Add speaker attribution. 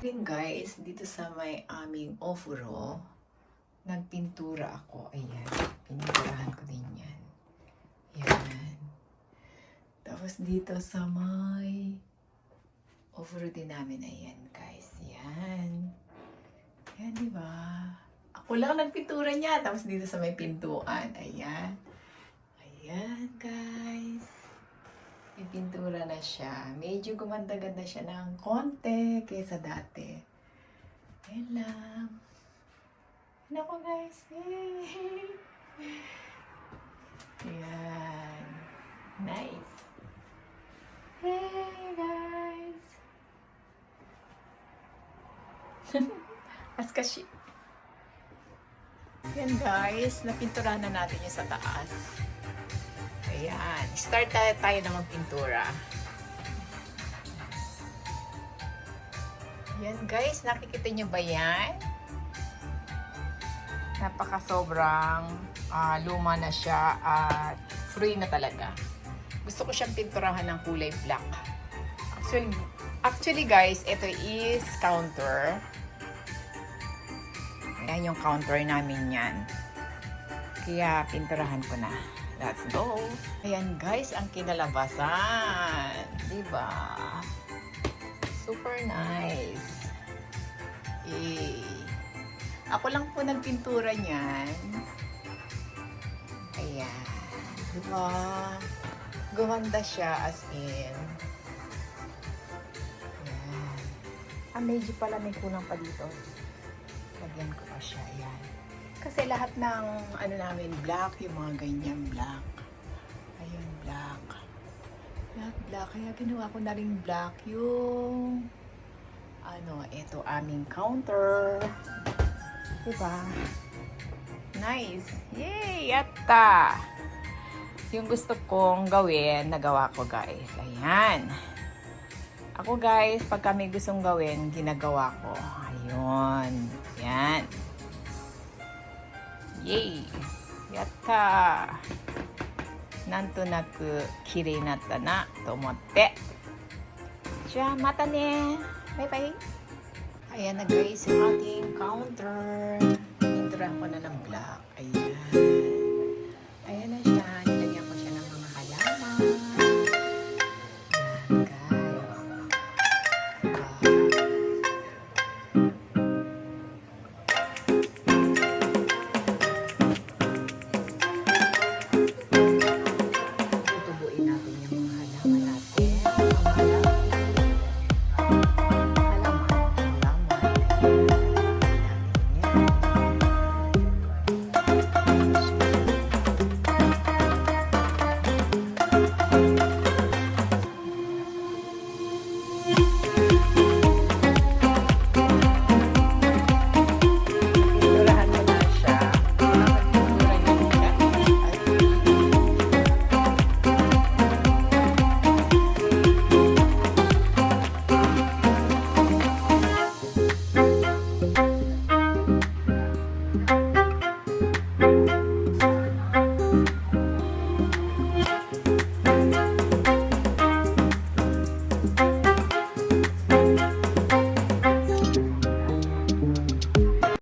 Speaker 1: Then guys, dito sa may aming ofuro, nagpintura ako. Ayan, pininturahan ko din yan. Ayan. Tapos dito sa may ofuro din namin. Ayan guys, yan. Ayan, di ba? Ako lang nagpintura niya. Tapos dito sa may pintuan. Ayan. Ayan guys. May pintura na siya. Medyo gumanda-ganda siya ng konti kaysa dati. Ayan lang. Ayan ako guys. Yay! Ayan. Nice. Hey guys! As kasi. Ayan guys, napinturahan na natin yung sa taas. Ayan. Start tayo, tayo na magpintura. Yan guys, nakikita nyo ba yan? Napaka sobrang ah, luma na siya at free na talaga. Gusto ko siyang pinturahan ng kulay black. Actually, actually guys, ito is counter. Ayan yung counter namin yan. Kaya pinturahan ko na. Let's go! Ayan guys, ang kinalabasan. Diba? Super nice. Yay! Ako lang po nagpintura niyan. Ayan. Diba? Gumanda siya as in. Ayan. Ah, medyo pala may kulang pa dito. Lagyan ko pa siya. Ayan. Kasi lahat ng ano namin black, yung mga ganyan black. Ayun, black. Lahat black. Kaya ginawa ko na rin black yung ano, ito aming counter. Diba? Nice. Yay! Yatta! Yung gusto kong gawin, nagawa ko guys. Ayan. Ako guys, pag kami gustong gawin, ginagawa ko. Ayun. イエイ。やったなんとなく綺麗になったなと思って。じゃあまたねバイバイ。アヤナグレイスハーティンカウンターイントライ